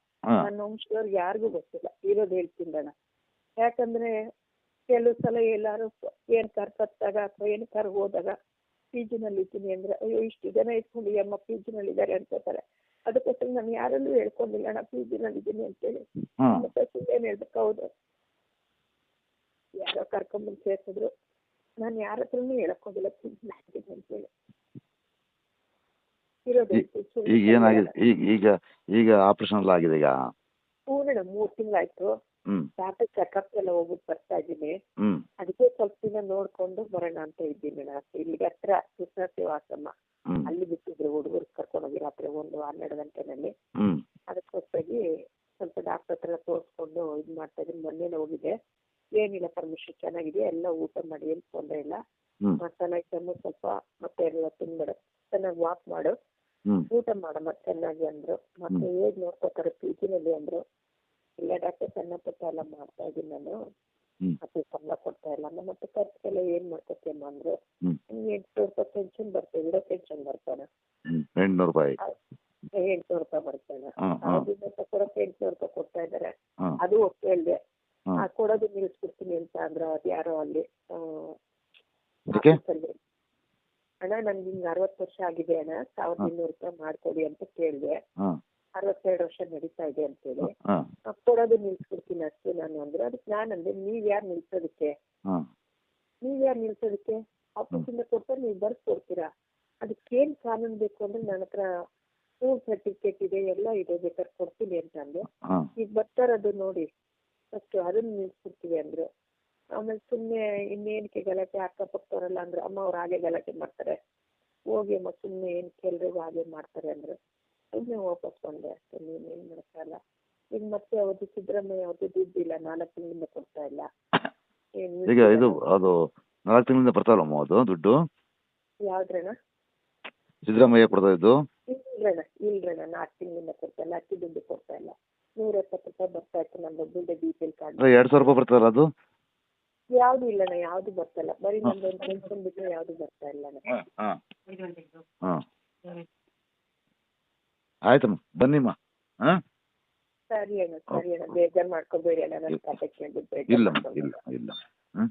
ನನ್ನ ವಂಶದವ್ರಿಗೆ ಯಾರಿಗೂ ಗೊತ್ತಿಲ್ಲ ಇರೋದ್ ಹೇಳ್ತೀನಿ ಅಣ್ಣ. ಯಾಕಂದ್ರೆ ಕೆಲವು ಸಲ ಎಲ್ಲಾರು ಏನ್ ಕಾರ್ ಕತ್ತಾಗ ಅಥವಾ ಏನ್ ಕಾರ್ ಹೋದಾಗ ಪಿ ನಲ್ಲಿ ಇದ್ದೀನಿ ಅಂದ್ರೆ ಅಯ್ಯೋ ಇಷ್ಟು ಜನ ಇಟ್ಕೊಂಡು ಈ ಅಮ್ಮ ಪಿ ಜಿನಲ್ಲಿ ಇದ್ದಾರೆ ಅನ್ಕೋತಾರೆ ಅದಕ್ಕೋಸ್ಕರ ನಾನು ಯಾರಲ್ಲೂ ಹೇಳ್ಕೊಂಡಿಲ್ಲ ಅಣ್ಣ ಪಿ ನಲ್ಲಿ ಇದ್ದೀನಿ ಅಂತೇಳಿ ಮತ್ತೆ ಏನ್ ಹೇಳ್ಬೇಕು ಹೌದು. ಯಾರೋ ಕರ್ಕೊಂಡ್ಬಂದು ಸೇರ್ಸಿದ್ರು. ನಾನು ಯಾರ ಹತ್ರನೂ ಹೇಳಕ್ ಹೋಗಿಲ್ಲ ಪಿ ಜಿನಲ್ಲಿ ಇದ್ದೀನಿ ಅಂತೇಳಿ ಇರೋದು ಈ- ಹೇಳ್ತೀನಿ, ಸುಳ್ಳು ಈಗ ಏನಾಗಿದೆ? ಈಗ ಈಗ ಈಗ ಆಪರೇಷನ್ ಎಲ್ಲ ಆಗಿದೆ ಈಗ? ಹ್ಞೂ ಮೇಡಮ್ ಮೂರು ತಿಂಗಳಾಯ್ತು. ಆಯ್ತು ಡಾಕ್ಟರ್ ಚೆಕಪ್ ಎಲ್ಲ ಹೋಗ್ಬಿಟ್ಟು ಬರ್ತಾ ಇದ್ದೀನಿ. ಅದಕ್ಕೆ ಸ್ವಲ್ಪ ದಿನ ನೋಡ್ಕೊಂಡು ಬರೋಣ ಅಂತ ಇದ್ದೀನಿ ಮೇಡಮ್. ಇಲ್ಲಿ ಹತ್ರ ಕೃಷ್ಣ ಸೇವಾಶ್ರಮ. ಅಲ್ಲಿ ಬಿಟ್ಟಿದ್ರು ಹುಡುಗರು ಕರ್ಕೊಂಡು ಹೋಗಿ ರಾತ್ರಿ ಒಂದು ಹನ್ನೆರಡು ಗಂಟೆನಲ್ಲಿ. ಅದಕ್ಕೋಸ್ಕರಾಗಿ ಸ್ವಲ್ಪ ಡಾಕ್ಟರ್ ಹತ್ರ ತೋರಿಸ್ಕೊಂಡು ಇದು ಮಾಡ್ತಾ ಇದ್ದೀನಿ. ಮೊನ್ನೆನೇ ಹೋಗಿದೆ. ಏನಿಲ್ಲ ಪರ್ಮಿಷನ್ ಚೆನ್ನಾಗಿದೆ. ಎಲ್ಲ ಊಟ ಮಾಡಿ ಏನು ತೊಂದರೆ ಇಲ್ಲ. ಹ್ಞೂ ಮಸಾಲೆ ಐಟಮ್ ಸ್ವಲ್ಪ ಮತ್ತೆ ಎಲ್ಲ ತಿನ್ಬೇಡ. ಚೆನ್ನಾಗಿ ವಾಕ್ ಮಾಡು. ಊಟ ಮಾಡಮ್ಮ ಚೆನ್ನಾಗಿ ಅಂದ್ರು. ಮತ್ತೆ ಹೇಗ್ ನೋಡ್ಕೋತಾರೆ ಪಿ ಜಿನಲ್ಲಿ ಅಂದ್ರು. ಇಲ್ಲ ಡಾಕ್ಟರ್ ಸಣ್ಣ ಪುಟ್ಟ ಎಲ್ಲ ಮಾಡ್ತಾ ಇದೀನಿ ನಾನು. ಮತ್ತೆ ಸಂಬಳ ಕೊಡ್ತಾ ಇಲ್ಲ ಮತ್ತೆ ಖರ್ಚಿಗೆಲ್ಲ ಏನ್ ಮಾಡ್ಕೊತೀಯಮ್ಮ ಅಂದ್ರು. ನಿಮ್ಗೆ ಎಂಟ್ನೂರು ರೂಪಾಯಿ ಪೆನ್ಷನ್ ಬರ್ತದೆ. ಇರೋ ಪೆನ್ಷನ್ ಬರ್ತಾನೆ ಎಂಟ್ನೂರು ರೂಪಾಯಿ. ಎಂಟ್ನೂರು ರೂಪಾಯಿ ಬರ್ತಾನೆ ಅದರಿಂದ ಕೊಡಕ್ಕೆ ಎಂಟ್ನೂರು ರೂಪಾಯಿ ಕೊಡ್ತಾ ಇದ್ದಾರೆ ಹಾಂ. ಅದು ಒಪ್ಪೇ ಅಲ್ಲದೆ ಕೊಡೋದು ನಿಲ್ಲಿಸ್ಬಿಡ್ತೀನಿ ಅಂತ ಅಂದ್ರು. ಅದ್ಯಾರೋ ಅಲ್ಲಿ ಆಫೀಸಲ್ಲಿ. ಅಣ್ಣ ನನ್ಗೆ ಹಿಂಗೆ ಅರವತ್ತು ವರ್ಷ ಆಗಿದೆ ಅಣ್ಣ ಸಾವಿರದ ಇನ್ನೂರು ರೂಪಾಯಿ ಮಾಡ್ಕೊಡಿ ಅಂತ ಕೇಳಿದೆ. ಅರವತ್ತೆರಡು ವರ್ಷ ನಡೀತಾ ಇದೆ ಅಂತೇಳಿ. ಕೊಡೋದು ನಿಲ್ಸ್ಬಿಡ್ತೀನಿ ಅಷ್ಟೇ ನಾನು ಅಂದ್ರೆ ಅದಕ್ಕೆ ನಾನು ಅಂದೆ ನೀವ್ ಯಾರು ನಿಲ್ಸೋದಕ್ಕೆ? ನೀವ್ ಯಾರು ನಿಲ್ಸೋದಕ್ಕೆ? ಆಫೀಸಿಂದ ಕೊಡ್ತಾರೆ ನೀವು ಬರ್ಸ್ಕೊಡ್ತೀರಾ ಅದಕ್ಕೆ ಏನ್ ಕಾನೂನು ಬೇಕು ಅಂದ್ರೆ ನನ್ನ ಹತ್ರ ಸ್ಕೂಲ್ ಸರ್ಟಿಫಿಕೇಟ್ ಇದೆ ಎಲ್ಲ ಇದೆ ಬೇಕಾದ್ರೆ ಕೊಡ್ತೀನಿ ಅಂತ ಅಂದೆ. ಈಗ ಬರ್ತಾರದು ನೋಡಿ. ಫಸ್ಟ್ ಅದನ್ನ ನಿಲ್ಸ್ಬಿಡ್ತೀವಿ ಅಂದ್ರು. ಆಮೇಲೆ ಸುಮ್ಮನೆ ಇನ್ನೇನಕ್ಕೆ ಗಲಾಟೆ ಅಕ್ಕಪಕ್ಕದವರೆಲ್ಲ ಅಂದ್ರು ಅಮ್ಮ ಅವ್ರು ಹಾಗೆ ಗಲಾಟೆ ಮಾಡ್ತಾರೆ. ಹೋಗಿ ಅಮ್ಮ ಸುಮ್ಮನೆ ಏನಕ್ಕೆ ಎಲ್ರಿಗೂ ಹಾಗೆ ಮಾಡ್ತಾರೆ ಅಂದ್ರೆ ಸುಮ್ಮನೆ ವಾಪಸ್ ಬಂದೆ ಅಷ್ಟೇ ನೀನು ಏನು ಇಲ್ಲ ಈಗ ಮತ್ತೆ ಅವ್ರದ್ದು ಸಿದ್ದರಾಮಯ್ಯ ಅವ್ರದ್ದು ದುಡ್ಡಿಲ್ಲ ನಾಲ್ಕು ತಿಂಗಳಿಂದ ಕೊಡ್ತಾ ಇಲ್ಲ. ಈಗ ಇದು ಅದು ನಾಲ್ಕು ತಿಂಗಳಿಂದ ಬರ್ತಾವಲ್ಲಮ್ಮ ಅದು ದುಡ್ಡು? ಯಾವ್ದ್ರಣ್ಣ ಸಿದ್ದರಾಮಯ್ಯ ಕೊಡ್ತಾ ಇದ್ದು? ಇಲ್ರಣ್ಣ ಇಲ್ರಣ್ಣ ನಾಲ್ಕು ತಿಂಗಳಿಂದ ಕೊಡ್ತಾ ಇಲ್ಲ ಅಕ್ಕಿ ದುಡ್ಡು ಕೊಡ್ತಾ ಇಲ್ಲ. ನೂರ ಎಪ್ಪತ್ತು ರೂಪಾಯಿ ಬರ್ತಾ ಇತ್ತು ನನ್ನ ದುಡ್ಡು ಬಿ ಪಿ ಎಲ್ ಕಾರ್ಡ್ ಎರಡು ಸಾವಿರ ರೂಪಾಯಿ ಬರ್ತದಲ್ಲ ಅದು ಯಾವ್ದು ಇಲ್ಲಣ್ಣ ಯಾವ್ದು ಬರ್ತಾ ಇಲ್ಲ ಬರೀ ನಂದು ಒಂದು ಪೆನ್ಷನ್ ಬಿಟ್ಟರೆ ಯಾವ್ದು ಬರ್ತಾ ಇಲ್ಲ ಅಣ್ಣ ಹಾಂ. ಹಾಂ. ಆಯ್ತಮ್ಮ ಬನ್ನಿಮ್ಮ. ಹಾಂ? ಸರಿ ಅಣ್ಣ ಸರಿ ಅಣ್ಣ. ಬೇಜಾರ್ ಮಾಡ್ಕೋಬೇಡಿ ಅಣ್ಣ ನನ್ನ ಕತೆ ಕೇಳ್ಬಿಟ್ಟು ಇಲ್ಲಮ್ಮ ಇಲ್ಲ ಇಲ್ಲ ಹ್ಞೂ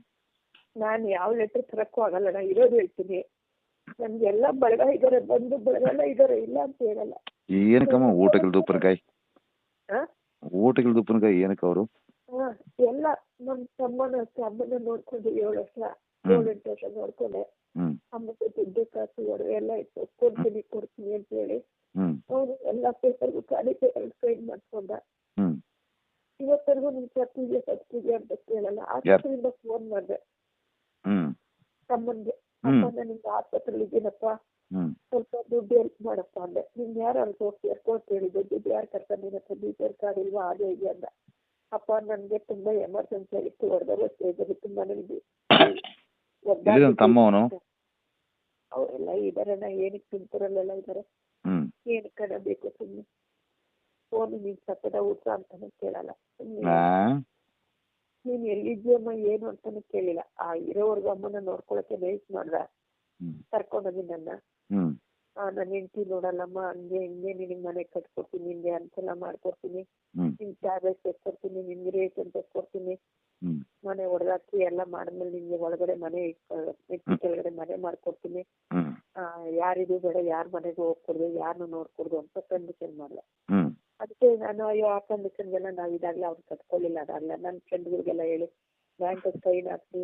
ನಾನು ಯಾವ ಲೆಟ್ರ್ ತರಕ್ಕೂ ಆಗಲ್ಲ ಅಣ್ಣ ಇರೋದು ಹೇಳ್ತೀನಿ. ನಮ್ಗೆ ಎಲ್ಲ ಬಳಗ ಇದಾರೆ ಬಂದು ಬಳಗಲ್ಲ ಇದಾರೆ ಇಲ್ಲ ಅಂತ ಹೇಳಲ್ಲ. ಏನಕ್ಕಮ್ಮ ಊಟಕ್ಕಿಲ್ದು ಉಪ್ಪಿನಕಾಯಿ? ಹಾ? ಊಟಕ್ಕಿಲ್ದು ಉಪ್ಪಿನಕಾಯಿ ಏನಕ್ಕೆ ಅವರು? ಹಾ ಎಲ್ಲ ನಮ್ಮ ತಮ್ಮನ ಅಮ್ಮನ ನೋಡ್ಕೊಂಡು ಏಳು ವರ್ಷ ಹ್ಮ್. ಏಳು ಎಂಟು ವರ್ಷ ನೋಡ್ಕೊಂಡೆ. ಅಮ್ಮ ದುಡ್ಡು ಕಾಸು ಒಡವೆ ಎಲ್ಲ ಇತ್ತು. ಕೊಡ್ತೀನಿ ಕೊಡ್ತೀನಿ ಅಂತ ಹೇಳಿ. ಅವನು ಎಲ್ಲ ಪೇಪರ್ಗೂ ಕಾಡಿ ಪೇಪರ್ ಸೈನ್ ಮಾಡ್ಕೊಂಡ. ಇವತ್ತರೆಗೂ ನಿಮ್ ಸತ್ತಿಗೆ ಸತ್ತಿಗೆ ಅಂತ ಕೇಳಲ್ಲ? ಆಸ್ಪತ್ರೆಯಿಂದ ಫೋನ್ ಮಾಡಿದೆ. ತಮ್ಮನ್ಗೆ. ಅಪ್ಪ ನಿಮ್ಗೆ ಆಸ್ಪತ್ರೆಯಲ್ಲಿ ಇದ್ದೀನಪ್ಪ ಸ್ವಲ್ಪ ದುಡ್ಡು ಹೆಲ್ಪ್ ಮಾಡಪ್ಪ ಅಂದೆ. ನಿಮ್ಗೆ ಯಾರು ಅಲ್ಲಿ ಹೋಗಿ ಏರ್ಪೋರ್ಟ್ ಕೇಳಿದ್ದೆ ದುಡ್ಡು ಯಾರು ಕರ್ಕೊಂಡಿರತ್ತೆ ಬಿ ಪಿ ಎಲ್ ಕಾರ್ಡ್ ಇಲ್ವಾ ಹಾಗೆ ಇದೆ ಅಂದ. ಅಪ್ಪ ನನಗೆ ತುಂಬಾ ಎಮರ್ಜೆನ್ಸಿ ಆಗಿತ್ತು ಹೊಡೆದಾಗ ಸ್ಟೇಜಲ್ಲಿ ತುಂಬಾ ನನ್ನ ತಮ್ಮವನು? ಅವರೆಲ್ಲ ಇದಾರಣ್ಣ ಏನಕ್ಕೆ ತುಮಕೂರಲ್ಲೆಲ್ಲ ಇದ್ದಾರೆ ಏನಕ್ಕೆ ಏನಕ್ಕಣ್ಣ ಬೇಕು ಸುಮ್ಮನೆ ಫೋನ್ ನೀನ್ ಸತ್ತದ ಊಟ ಅಂತಾನೆ ಕೇಳಲ್ಲ. ನೀನು ಎಲ್ಲಿದ್ಯಮ್ಮ ಏನು ಅಂತಾನೆ ಕೇಳಿಲ್ಲ. ಆ ಇರೋವರೆಗೂ ಅಮ್ಮನ ನೋಡ್ಕೊಳಕ್ಕೆ ವೇಟ್ ಮಾಡ್ದ. ಕರ್ಕೊಂಡೋಗಿ ನನ್ನ. ನನ್ನ ಹೆಂಡತಿ ನೋಡಲ್ಲಮ್ಮ ಹಂಗೆ ಹಿಂಗೆ ನಿನಗೆ ಮನೆ ಕಟ್ಕೊಡ್ತೀನಿ ನಿನ್ಗೆ ಅನುಕೂಲ ಮಾಡ್ಕೊಡ್ತೀನಿ. ನಿಮ್ ನಿನ್ ಟ್ಯಾಬ್ಲೆಟ್ ತೆಗ್ಕೊಡ್ತೀನಿ ನಿನ್ಗೆ ರೇಷನ್ ತೆಗ್ಕೊಡ್ತೀನಿ ಮನೆ ಹೊಡೆದಾಕಿ ಎಲ್ಲ ಮಾಡಿದ್ಮೇಲೆ ನಿನ್ಗೆ ಒಳಗಡೆ ಮನೆ ಇಟ್ಕೊಳ್ಳಿ ಕೆಳಗಡೆ ಮನೆ ಮಾಡ್ಕೊಡ್ತೀನಿ. ಯಾರಿಗೂ ಬೇಡ ಯಾರ ಮನೆಗೂ ಹೋಗ್ಕೊಡ್ದು ಯಾರನ್ನು ನೋಡ್ಕೊಡ್ದು ಅಂತ ಕಂಡೀಷನ್ ಮಾಡ್ಲಾ ಅದಕ್ಕೆ ನಾನು ಅಯ್ಯೋ ಆ ಕಂಡೀಷನ್ಗೆಲ್ಲ ನಾವು ಇದಾಗ್ಲಿ ಅವ್ರು ಕಟ್ಕೊಳ್ಳಿಲ್ಲ ಅದಾಗಲ್ಲ ನನ್ನ ಫ್ರೆಂಡ್ಗಳಿಗೆಲ್ಲ ಹೇಳಿ ಬ್ಯಾಂಕ್ ಸೈನ್ ಹಾಕಿ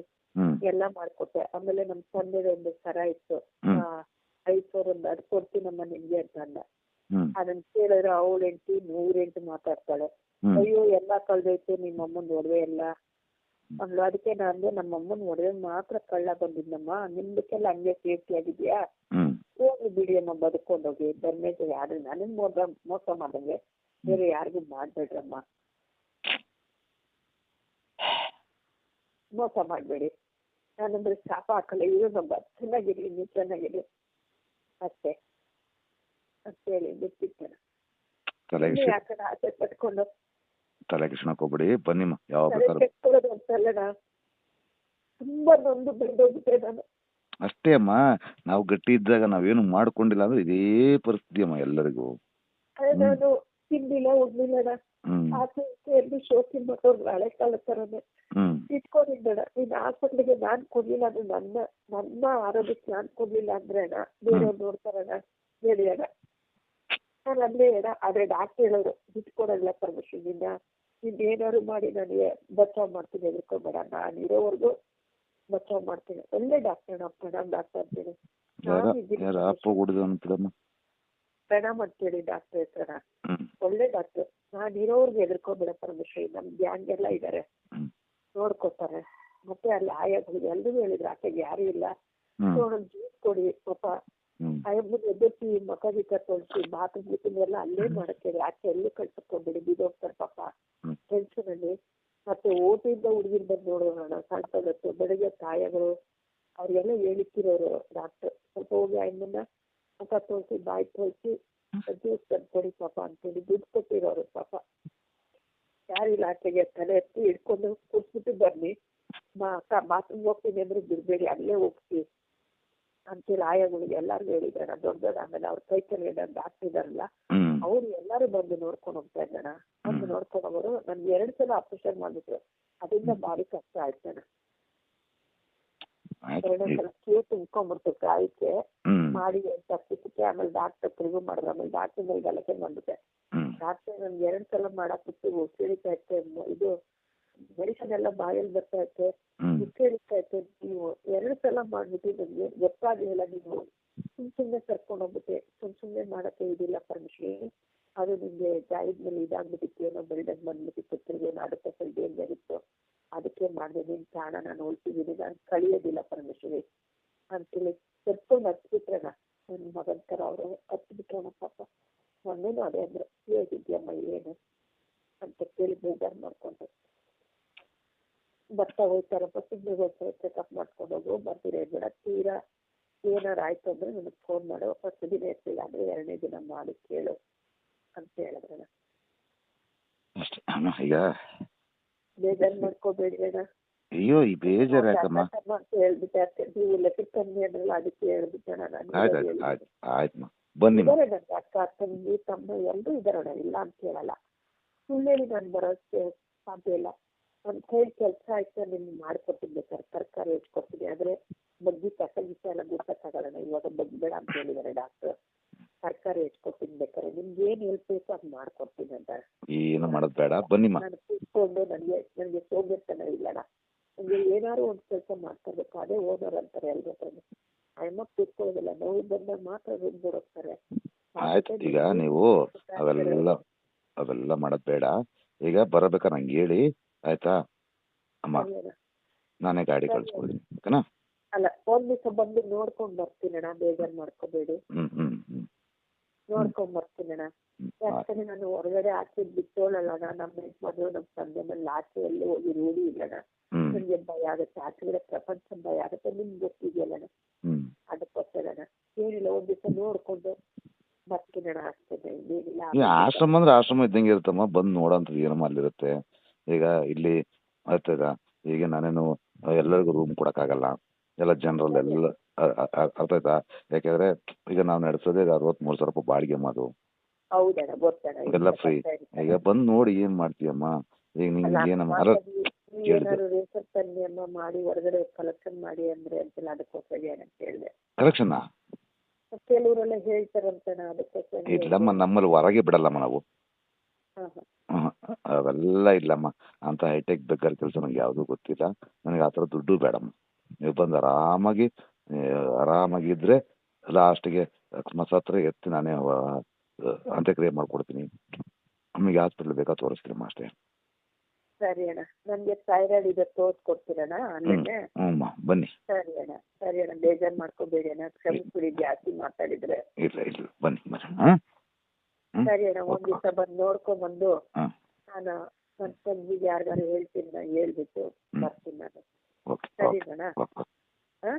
ಎಲ್ಲಾ ಮಾಡ್ಕೊಟ್ಟೆ. ಆಮೇಲೆ ನಮ್ಮ ತಂದೆದು ಒಂದು ಸರ ಇತ್ತು. ಆ, ಐದ್ ಸಾವಿರ ಒಂದು ಅದು ಕೊಡ್ತೀನಮ್ಮ ನಿಮ್ಗೆ ಅಂತ ಅಂದ ಅದನ್ನ ಕೇಳಿದ್ರೆ ಅವಳ ಹೆಂಡತಿ ನೂರ್ ಮಾತಾಡ್ತಾಳೆ. ಅಯ್ಯೋ ಎಲ್ಲ ಕಳ್ದೈತೆ ನಿಮ್ಮ ಅಮ್ಮನ ಒಡವೆ ಎಲ್ಲ. ಅಂದ್ಲು ಅದಕ್ಕೆ ನಾನು ನಮ್ಮ ಅಮ್ಮನ ಒಡವೆ ಮಾತ್ರ ಕಳ್ಳ ಬಂದಿದ್ದಮ್ಮ ನಿಮ್ದಕ್ಕೆಲ್ಲ ಹಂಗೆ ಸೇಫ್ಟಿ ಆಗಿದ್ಯಾ? ಹೋಗ್ಲಿ ಬಿಡಿ ಅಮ್ಮ ಬದುಕೊಂಡೋಗಿ ಧರ್ಮೇಶ್ ಯಾರು ನನಗ್ ಮೋಸ ಮೋಸ ಮಾಡಂಗೆ ಬೇರೆ ಯಾರಿಗೂ ಮಾಡ್ಬೇಡ್ರಮ್ಮ. ಮೋಸ ಮಾಡಬೇಡಿ. ನಾನಂದ್ರೆ ಶಾಪ ಹಾಕಲ್ಲ. ಇರೋ ನಮ್ಮ ಚೆನ್ನಾಗಿರ್ಲಿ ನೀವು ಚೆನ್ನಾಗಿರ್ಲಿ ಅಷ್ಟೇ. ಅಂತ ಹೇಳಿ ಬಿಟ್ಟಿದ್ದೇನೆ ತಲೆಗೆ ಆಸೆ ಪಟ್ಕೊಂಡು? ತಲೆ ಕೃಷ್ಣಕ್ಕೆ ಹೋಗ್ಬೇಡಿ ಬನ್ನಿಮ್ಮ ತಲೆ ಬೇಕಾದ್ರೂ ಕೆಟ್ಕೊಳ್ಳೋದು ಅಂತಲ್ಲ ತುಂಬಾ ನೊಂದು ಬೆಳೆದೋಗ್ಬಿಟ್ಟೆ ನಾನು. ಅಷ್ಟೇ ಅಮ್ಮ ನಾವು ಗಟ್ಟಿ ಇದ್ದಾಗ ನಾವೇನು ಮಾಡ್ಕೊಂಡಿಲ್ಲ ಅಂದ್ರೆ ಇದೇ ಪರಿಸ್ಥಿತಿ ಅಮ್ಮ ಎಲ್ಲರಿಗೂ. ಅದೇ ನಾನು ತಿಂದಿಲ್ಲ ಉಡ್ಲಿಲ್ಲ ಹ್ಮ್. ಆಸೆ ಎಲ್ಲಿ ಶೋಕಿ ಮಾಡೋರು ಹಳೆ ಕಾಲ ತರನೇ ಹ್ಮ್. ಬೇಡ ನೀನ್ ಹಾಸ್ಪಿಟ್ಲಿಗೆ ನಾನ್ ಕೊಡ್ಲಿಲ್ಲ ಅಂದ್ರೆ ನನ್ನ ನನ್ನ ಆರೋಗ್ಯಕ್ಕೆ ನಾನ್ ಕೊಡ್ಲಿಲ್ಲ ಅಂದ್ರೆ ಅಣ್ಣ ಬೇರೆಯವ್ರು ನೋಡ್ತಾರಣ ಹೇಳಿ ಅಣ್ಣ. ನಾನು ಅಲ್ಲೇ ಅಣ್ಣ ಆದ್ರೆ ಡಾಕ್ಟರ್ ಹೇಳೋರು ಬಿಟ್ಕೊಡಲ್ಲ ಪರ್ಮಿಷನ್ ನಿನ್ನ. ನೀನ್ ಏನಾದ್ರು ಮಾಡಿ ನನಗೆ ಬಚಾವ್ ಮಾಡ್ತೀನಿ ಎದ್ರುಕೋಬೇಡ ನಾನು ಇರೋವರೆಗೂ ಬಚಾವ್ ಮಾಡ್ತೀನಿ. ಒಳ್ಳೆ ಡಾಕ್ಟರ್ ಪ್ರಣಾಮ್ ಡಾಕ್ಟರ್ ಅಂತೇಳಿ ಪ್ರಣಾಮ್ ಅಂತೇಳಿ ಡಾಕ್ಟರ್ ಹೆಸರ ಒಳ್ಳೆ ಡಾಕ್ಟರ್ ನಾನು ಇರೋರ್ಗೆ ಎದ್ರುಕೋಬೇಡ ಪರಮೇಶ್ವರಿ ನಮ್ ಗ್ಯಾಂಗ್ ಎಲ್ಲ ಇದಾರೆ. ನೋಡ್ಕೊತಾರೆ. ಮತ್ತೆ ಅಲ್ಲಿ ಆಯಾಗಳು ಎಲ್ಲರೂ ಹೇಳಿದ್ರು ಆಕೆಗೆ ಯಾರು ಇಲ್ಲ. ನೋಡೋಣ ಜ್ಯೂಸ್ ಕೊಡಿ ಪಾಪ. ಆಯಬ್ಬನ ಎದ್ದೆತ್ತಿ ಮಕ ಗೀತ ತೊಳ್ಸಿ ಬಾತ್ರೂಮ್ ಗೀತಿನ ಎಲ್ಲ ಅಲ್ಲೇ ಮಾಡಕ್ಕೆ ಆಚೆ ಎಲ್ಲೂ ಕಳ್ಸಕ್ಕೋಗ್ಬೇಡಿ ಬಿದ್ದೋಗ್ತಾರೆ ಪಾಪ. ಟೆನ್ಷನ್ ಅಲ್ಲಿ. ಮತ್ತೆ ಓಟಿಂದ ಹುಡುಗಿರ್ ಬಂದು ನೋಡೋಣ ಕಾಣ್ತಾ ಬೆಳಿಗ್ಗೆ ತಾಯಗಳು ಅವ್ರಿಗೆಲ್ಲ ಹೇಳಿಕ್ಕಿರೋರು ಡಾಕ್ಟರ್. ಸ್ವಲ್ಪ ಹೋಗಿ ಆಯಮ್ಮನ್ನ ಮುಖ ತೋರಿಸಿ ಬಾಯಿ ತೋರಿಸಿ ಜ್ಯೂಸ್ ತಂದ್ಕೊಡಿ ಪಾಪ ಅಂತೇಳಿ ದುಡ್ಡು ಕೊಟ್ಟಿರೋರು ಪಾಪ. ಯಾರಿಲ್ಲ ಆಚೆಗೆ ತಲೆ ಎತ್ತಿ ಹಿಡ್ಕೊಂಡು ಕೂರ್ಸ್ಬಿಟ್ಟು ಬನ್ನಿ. ಮಾ ಅಕ್ಕ ಬಾತ್ರೂಮ್ ಹೋಗ್ತೀನಿ ಅಂದ್ರೆ ಬಿಡ್ಬೇಡಿ ಅಲ್ಲೇ ಹೋಗ್ತೀವಿ ಅಂತೇಳಿ ಆಯಾಗಳಿಗೆ ಎಲ್ಲಾರ್ಗು ಹೇಳಿದಾರ ದೊಡ್ಡ ದೊಡ್ಡ ಆಮೇಲೆ ಅವ್ರ ಕೈ ಕೆಳಗೆ ಡಾಕ್ಟರ್ ಇದಾರಲ್ಲ ಅವ್ರು ಎಲ್ಲಾರು ಬಂದು ನೋಡ್ಕೊಂಡು ಹೋಗ್ತಾ ಇದ್ದಾನ ಬಂದು ನೋಡ್ಕೊಂಡು ಅವರು ನನ್ಗೆ ಎರಡ್ ಸಲ ಆಪರೇಷನ್ ಮಾಡಿದ್ರು. ಅದರಿಂದ ಭಾರಿ ಕಷ್ಟ ಆಯ್ತಾನ ಆಯ್ತು. ಎರಡನೇ ಸಲ ಕ್ಯೂ ತುಂಬ್ಕೊಂಡ್ಬಿಡ್ತು ಕಾಯಿಕೆ ಹ್ಮ್. ಮಾಡಿ ತಪ್ಪಿಸಿಕ್ಕೆ ಆಮೇಲೆ ಡಾಕ್ಟರ್ ತಿರುಗು ಮಾಡಿದ್ರು. ಆಮೇಲೆ ಡಾಕ್ಟರ್ ಮೇಲೆ ಗಲಾಟೆ ಮಾಡ್ಬಿಟ್ಟೆ ಡಾಕ್ಟರ್ ನನ್ಗೆ ಎರಡ್ ಸಲ ಮಾಡಕ್ ಬಿಟ್ಟು ಉಸಿರಿತಾ ಇತ್ತೆ ಇದು ಮೆಡಿಸನ್ ಎಲ್ಲ ಬಾಯಲ್ಲಿ ಬರ್ತಾ ಇತ್ತೆ ಉಸಿರಿತಾ ಇತ್ತೆ ನೀವು ಎರಡ್ ಸಲ ಮಾಡ್ಬಿಟ್ಟು ನನ್ಗೆ ಗೊತ್ತಾಗ್ಲಿಲ್ಲ ನೀವು ಸುಮ್ ಸುಮ್ನೆ ಕರ್ಕೊಂಡ್ ಹೋಗ್ಬಿಟ್ಟೆ ಸುಮ್ ಸುಮ್ನೆ ಮಾಡಕ್ಕೆ ಇದಿಲ್ಲ ಪರಮೇಶ್ವರಿ. ಅದು ನಿಮ್ಗೆ ಜಾಯಿದ್ ಮೇಲೆ ಇದಾಗ್ಬಿಟ್ಟಿತ್ತು ಏನೋ ಬೆಳ್ದಂಗ್ ಬಂದ್ಬಿಟ್ಟಿತ್ತು ತಿರ್ಗಿ ನಾಡಕ ಡೇಂಜರ್ ಇತ್ತು ಅದಕ್ಕೆ ಮಾಡಿದೆ ನಿನ್ ಪ್ರಾಣ ನಾನು ಉಳ್ತಿದ್ದೀನಿ ನಾನು ಕಳಿಯೋದಿಲ್ಲ ಪರಮೇಶ್ವರಿ. ಅಂತೇಳಿ ಕರ್ಕೊಂಡು ಹತ್ಬಿಟ್ರಣ ನನ್ನ ಮಗನ್ ತರ ಅವರು ಹತ್ಬಿಟ್ರಣ ಪಾಪ ಮೊನ್ನೆನೂ ಅದೇ ಅಂದ್ರೆ ಹೇಗಿದ್ಯಮ್ಮ ಏನು ಅಂತ ಕೇಳಿ ಬೇಜಾರು ಮಾಡ್ಕೊಂಡು ಬರ್ತಾ ಹೋಗ್ತಾರಪ್ಪ ಸುಮ್ಮನೆ ಹೋಗ್ತಾರೆ ಚೆಕಪ್ ಮಾಡ್ಕೊಂಡು ಹೋಗು ಬರ್ತೀರಾ ಬೇಡ ತೀರಾ ಏನಾರು ಆಯ್ತು ಅಂದ್ರೆ ನನಗೆ ಫೋನ್ ಮಾಡು. ಫಸ್ಟ್ ದಿನ ಇರ್ತಿಲ್ಲ ಅಂದ್ರೆ ಎರಡನೇ ದಿನ ಮಾಡಿ ಕೇಳು ಅಂತ ಹೇಳಿದ್ರಣ್ಣ ಅಷ್ಟೇ. ಅಮ್ಮ ಈಗ ಬೇಜಾರು ಮಾಡ್ಕೋಬೇಡಿ ಅಣ್ಣ. ಅಯ್ಯೋ ಈ ಬೇಜಾರು ಯಾಕಮ್ಮ? ಹೇಳ್ಬಿಟ್ಟೆ. ಅಷ್ಟೇ ನೀವು ಲೆಕ್ಕ ಕಮ್ಮಿ ಅಂದ್ರಲ್ಲ ಅದಕ್ಕೆ ಹೇಳ್ಬಿಟ್ಟಣ ನಾನು ಆಯ್ತು ಆಯ್ತು ಆಯ್ತು ಇದಾರೆ ಅಕ್ಕ ತಂಗಿ ತಮ್ಮ ಎಲ್ಲರೂ ಇದ್ದಾರಣ್ಣ ಇಲ್ಲ ಅಂತ ಹೇಳಲ್ಲ. ಸುಳ್ಳು ಹೇಳಿ ನಾನು ಬರೋಕ್ಕೆ ಸಾಧ್ಯ ಇಲ್ಲ. ನನ್ನ ಹೇಳಿ ಕೆಲಸ ಆಯ್ತು ನಿಮ್ಗೆ ಮಾಡ್ಕೊಡ್ತೀನಿ ಬೇಕಾದ್ರೆ ತರಕಾರಿ ಹೆಚ್ಚಿಕೊಡ್ತೀನಿ ಆದ್ರೆ ಬಗ್ಗಿ ಕಸ ಗಿಸ ಎಲ್ಲ ಗುಡ್ಸಕ್ಕಾಗಲ್ಲ ಇವಾಗ ಬಗ್ಬೇಡ ಅಂತ ಹೇಳಿದಾರೆ ಡಾಕ್ಟರ್ ತರಕಾರಿ ಹೆಚ್ಚಿಕೊಡ್ತೀನಿ ಬೇಕಾದ್ರೆ ನಿಮ್ಗೆ ಏನ್ ಹೆಲ್ಪ್ ಬೇಕು ಅದು ಮಾಡ್ಕೊಡ್ತೀನಿ ಅಂತ. ಏನು ಮಾಡೋದು ಬೇಡ. ಬನ್ನಿ ನಾನು ಕೂತ್ಕೊಂಡು ನನಗೆ ನನಗೆ ಸೋಂಬೇರ್ತನ ಇಲ್ಲಣ್ಣ. ನನಗೆ ಏನಾದ್ರು ಒಂದು ಕೆಲಸ ಮಾಡ್ಕೋಬೇಕು ಅದೇ ಓನರ್ ಅಂತಾರೆ ಎಲ್ರ ಹತ್ರನು. ಅಮ್ಮ ಕೂತ್ಕೊಳ್ಳೋದಿಲ್ಲ ನೋವು ಬಂದಾಗ ಮಾತ್ರ ರೂಮ್ ಹೋಗ್ತಾರೆ. ಆಯ್ತು ಈಗ ನೀವು ಅವೆಲ್ಲ ಅವೆಲ್ಲ ಮಾಡೋದು ಬೇಡ. ಈಗ ಬರಬೇಕಾ ನಂಗೆ ಹೇಳಿ? ಆಯ್ತಾ? ಅಮ್ಮ ನಾನೇ ಗಾಡಿ ಕಳಿಸ್ಕೊಡ್ತೀನಿ ಓಕೆನಾ? ಅಲ್ಲ ಒಂದ್ ದಿವಸ ಬಂದು ನೋಡ್ಕೊಂಡ್ ಬರ್ತೀನಣ್ಣ ಬೇಜಾರ್ ಮಾಡ್ಕೋಬೇಡಿ. ನೋಡ್ಕೊಂಡ್ ಬರ್ತೀನಿ ಅಣ್ಣ. ಯಾಕಂದ್ರೆ ನಾನು ಹೊರಗಡೆ ಆಚೆ ಬಿಟ್ಟೋಳಲ್ಲ ನಮ್ಮ ಯಜಮಾನ್ರು ನಮ್ಮ ತಂದೆ ಮೇಲೆ ಆಚೆ ಎಲ್ಲಿ ಹೋಗಿ ರೂಢಿ ಇಲ್ಲಣ್ಣ ನನಗೆ ಭಯ ಆಗುತ್ತೆ? ಆಚೆಗಡೆ ಪ್ರಪಂಚ ಭಯ ಆಗುತ್ತೆ ನಿಮ್ಗೆ ಗೊತ್ತಿದೆಯಲ್ಲಣ್ಣ ಅದಕ್ಕೋಸ್ಕರ ಅದಕ್ಕೋಸ್ಕರಣ ಏನಿಲ್ಲ ಒಂದ್ ದಿವಸ ನೋಡ್ಕೊಂಡು ಬರ್ತೀನಣ್ಣ ಅಷ್ಟೇ ಏನಿಲ್ಲ. ಈ ಆಶ್ರಮ ಅಂದ್ರೆ ಆಶ್ರಮ ಇದ್ದಂಗೆ ಇರುತ್ತಮ್ಮ ಬಂದು ನೋಡೋಂಥದ್ದು ಏನಮ್ಮ ಅಲ್ಲಿರುತ್ತೆ. ಈಗ ಇಲ್ಲಿ ಆಯ್ತದ ಈಗ ನಾನೇನು ಎಲ್ಲರಿಗೂ ರೂಮ್ ಕೊಡಕ್ಕಾಗಲ್ಲ. ಎಲ್ಲ ಜನರಲ್ ಎಲ್ಲ ಅರ್ಥ ಆಯ್ತಾ? ಯಾಕೆಂದ್ರೆ ಈಗ ನಾವು ನಡೆಸೋದೇ ಅರವತ್ಮೂರು ಸಾವಿರ ರೂಪಾಯಿ ಬಾಡಿಗೆ ಹೌದಣ್ಣ ಗೊತ್ತಣ್ಣ ಎಲ್ಲ ಫ್ರೀ ಈಗ ಬಂದು ನೋಡಿ ಏನ್ ಮಾಡ್ತೀಯಮ್ಮ? ಈಗ ನಿಮ್ಗೆ ಏನಮ್ಮ ಅಲ್ಲ ಏನಾದ್ರು ತನ್ನಿ ಅಮ್ಮ ಮಾಡಿ ಹೊರಗಡೆ ಕಲೆಕ್ಷನ್ ಮಾಡಿ ಅಂದ್ರೆ ಅಂತೆಲ್ಲ ಅದಕ್ಕೋಸ್ಕರ ಏನಂತ ಹೇಳಿದೆ. ಕಲೆಕ್ಷನ್ ಕೆಲವರೆಲ್ಲ ಹೇಳ್ತಾರಂತಣ್ಣ ಅದಕ್ಕೋಸ್ಕರ ಇಲ್ಲಮ್ಮ ನಮ್ಮಲ್ಲಿ ಹೊರಗೆ ಬಿಡಲ್ಲಮ್ಮ ನಾವು. ಹಾಂ ಹಾಂ. ಅವೆಲ್ಲ ಇಲ್ಲಮ್ಮ. ಅಂತ ಹೈಟೆಕ್ ಬೇಕಾದ ಕೆಲಸ ನನಗೆ ಯಾವುದೂ ಗೊತ್ತಿಲ್ಲ. ನನಗೆ ಆ ಥರ ದುಡ್ಡು ಬೇಡಮ್ಮ. ನೀವು ಬಂದು ಆರಾಮಾಗಿ ಆರಾಮಾಗಿ ಆರಾಮಾಗಿದ್ದರೆ ಲಾಸ್ಟಿಗೆ ಅಕಸ್ಮಾತ್ ಹತ್ರ ಎತ್ತಿ ನಾನೇ ಅಂತಕ್ರಿಯೆ ಅಂತ್ಯಕ್ರಿಯೆ ಮಾಡಿಕೊಡ್ತೀನಿ. ನಮಗೆ ಹಾಸ್ಪಿಟ್ಲ್ ಬೇಕಾ ತೋರಿಸ್ತೀನಿ ಅಷ್ಟೇ. ಸರಿ ಅಣ್ಣ. ನನಗೆ ಥೈರಾಯ್ಡ್ ಇದೆ ತೋರಿಸ್ಕೊಡ್ತೀರಣ್ಣ ಹ್ಞೂ ಬನ್ನಿ. ಸರಿ ಅಣ್ಣ. ಸರಿ ಅಣ್ಣ ಬೇಜಾರು ಮಾಡ್ಕೋಬೇಡಿ ಅಣ್ಣ. ಕ್ಷಮಿಸ್ಬಿಡಿ ಜಾಸ್ತಿ ಮಾತಾಡಿದ್ರೆ. ಇಲ್ಲ ಇಲ್ಲ ಬನ್ನಿ ಬನ್ನಿ ಹಾಂ ಸರಿ ಅಣ್ಣ ಒಂದ್ ದಿವಸ ಬಂದು ನೋಡ್ಕೊಂಡ್ ಬಂದು ನಾನು ನನ್ನ ತಂಗಿಗೆ ಯಾರಿಗಾರು ಹೇಳ್ತೀನಿ ನಾನು ಹೇಳ್ಬಿಟ್ಟು ಬರ್ತೀನಿ ನಾನು. ಸರಿ ಅಣ್ಣ. ಹಾಂ?